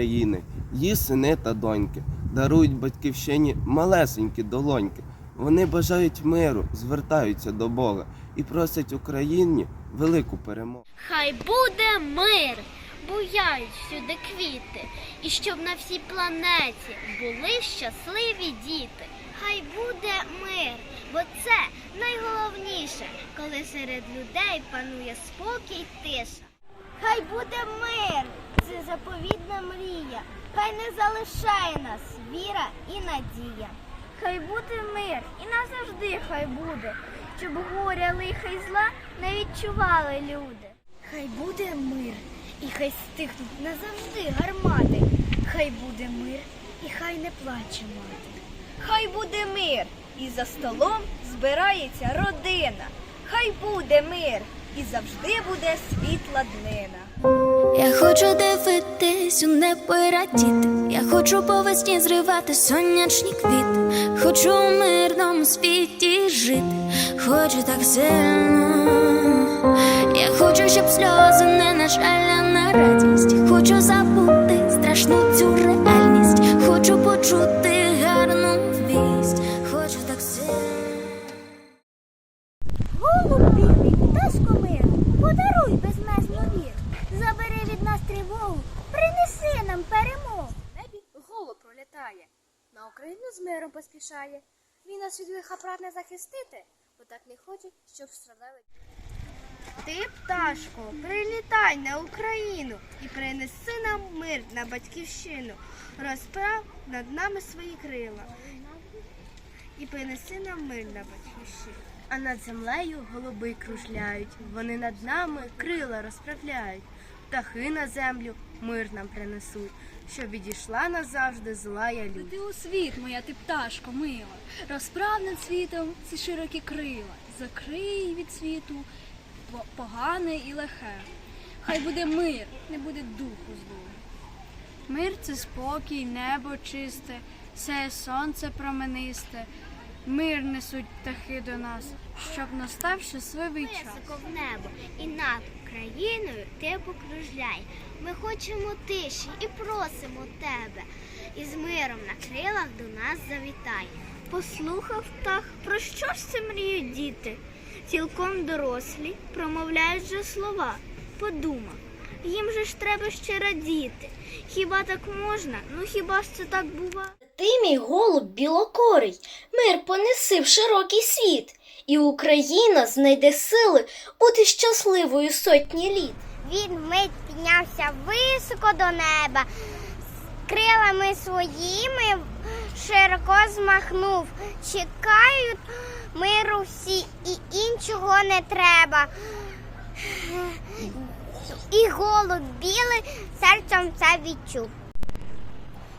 України, її сини та доньки, дарують батьківщині малесенькі долоньки. Вони бажають миру, звертаються до Бога і просять Україні велику перемогу. Хай буде мир, буяють всюди квіти, і щоб на всій планеті були щасливі діти. Хай буде мир, бо це найголовніше, коли серед людей панує спокій тиша. Хай буде мир, це заповідна мрія, хай не залишає нас віра і надія. Хай буде мир, і назавжди хай буде, щоб горя, лиха й зла не відчували люди. Хай буде мир, і хай стихнуть назавжди гармати. Хай буде мир, і хай не плаче мати. Хай буде мир, і за столом збирається родина. Хай буде мир, і завжди буде світла днина. Я хочу дивитись у небо і радіти. Я хочу по весні зривати сонячні квіти. Хочу у мирному світі жити. Хочу так сильно. Я хочу, щоб сльози не на жаль, а на радість. Хочу забути страшну цю реальність. Хочу почути гарну вість. Хочу так сильно. Голуб білий, пташко мир, подаруй безмежну вір. Забери від нас тривогу, принеси нам перемогу. небі голуб пролітає, на Україну з миром поспішає. Він нас від лиха прагне захистити, бо так не хоче, щоб страдали. Ти, пташко, прилітай на Україну і принеси нам мир на батьківщину. Розправ над нами свої крила і принеси нам мир на батьківщину. А над землею голуби кружляють, вони над нами крила розправляють. Птахи на землю мир нам принесуть, щоб відійшла назавжди злая лють. Ти у світ, моя ти пташко мила, розправ над світом ці широкі крила, закрий від світу погане і лихе. Хай буде мир, не буде духу злого. Мир це спокій, небо чисте, все сонце променисте. Мир несуть птахи до нас, щоб настав щасливий час. Високо в небо і над Україною ти покружляй. Ми хочемо тиші і просимо тебе. І з миром на крилах до нас завітай. Послухав птах, про що ж це мріють діти? Цілком дорослі промовляють же слова. Подумав, їм же ж треба ще радіти. Хіба так можна? Ну хіба ж це так бува? Ти, мій голуб білокорий, мир понеси в широкий світ, і Україна знайде сили бути щасливою сотні літ. Він вмить піднявся високо до неба, крилами своїми широко змахнув. Чекають миру всі і іншого не треба. І голуб білий серцем це відчув.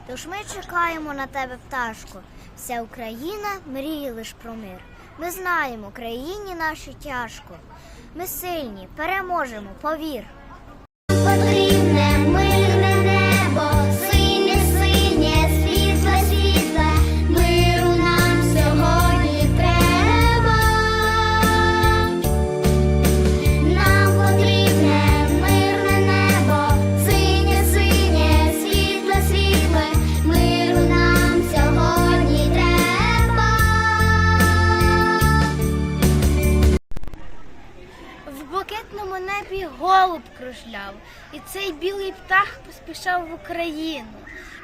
Тож ми чекаємо на тебе, пташко. Вся Україна мріє лиш про мир. Ми знаємо, країні нашій тяжко. Ми сильні, переможемо, повір. Кружляв, і цей білий птах поспішав в Україну.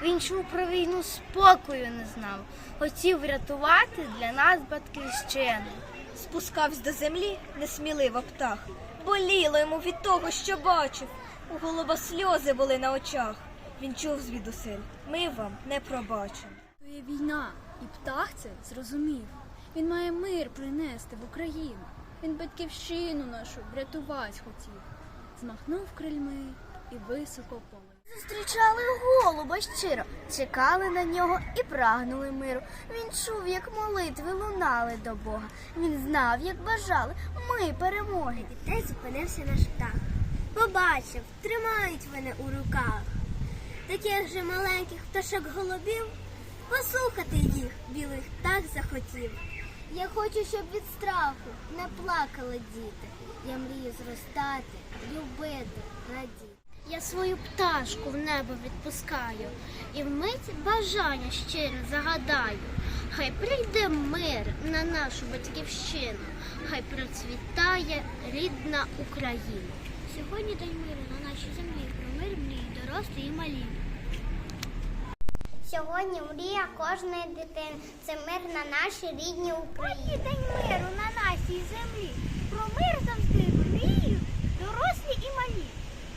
Він чув про війну спокою не знав, хотів врятувати для нас батьківщину. Спускався до землі несміливо птах. Боліло йому від того, що бачив. У голуба сльози були на очах. Він чув звідусиль. Ми вам не пробачимо. То є війна, і птах це зрозумів. Він має мир принести в Україну. Він батьківщину нашу врятувати хотів. Змахнув крильми і високо полетів. Зустрічали голуба щиро, чекали на нього і прагнули миру. Він чув, як молитви лунали до Бога. Він знав, як бажали ми перемоги. Дітей зупинився наш птах. Побачив, тримають вони у руках. Таких же маленьких пташок голубів. Послухати їх білий птах захотів. Я хочу, щоб від страху не плакали діти. Я мрію зростати, любити, радіти. Я свою пташку в небо відпускаю і вмить бажання щире загадаю. Хай прийде мир на нашу батьківщину, хай процвітає рідна Україна. Сьогодні день миру на нашій землі. Про мир мрії дорослі і малі. Сьогодні мрія кожної дитини. Це мир на нашій рідній Україні. день миру на нашій землі. Про мир завжди мріють дорослі і малі.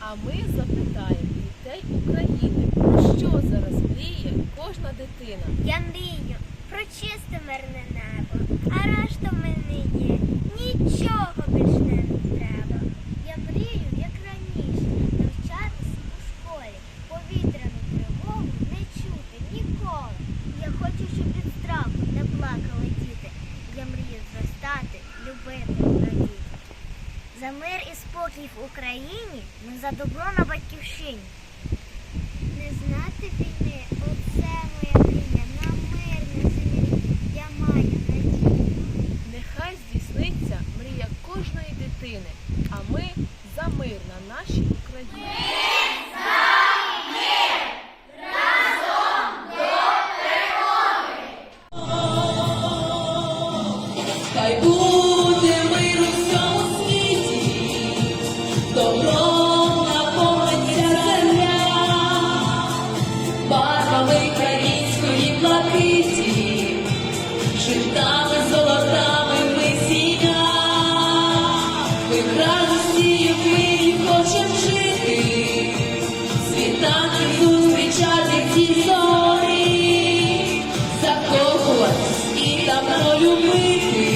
А ми запитаємо дітей України, про що зараз мріє кожна дитина. Я мрію про чисте мирне небо, а решта в мене є. Нічого більш не треба. Я мрію, як раніше, навчатися у школі, повітряну тривогу не чути ніколи. Я хочу, щоб від страху не плакали діти. Я мрію зростати, любити, радіти. За мир і спокій в Україні, ми за добро на батьківщині. Не знати війни, оце моя мрія, на мир на землі, я маю надію. Нехай здійсниться мрія кожної дитини, а ми за мир на нашій Україні. Хай буде Житками золотами ми сім'я, ми в радості в мирі хочемо жити, світати зустрічати ці зорі, закохуватись і давно любити.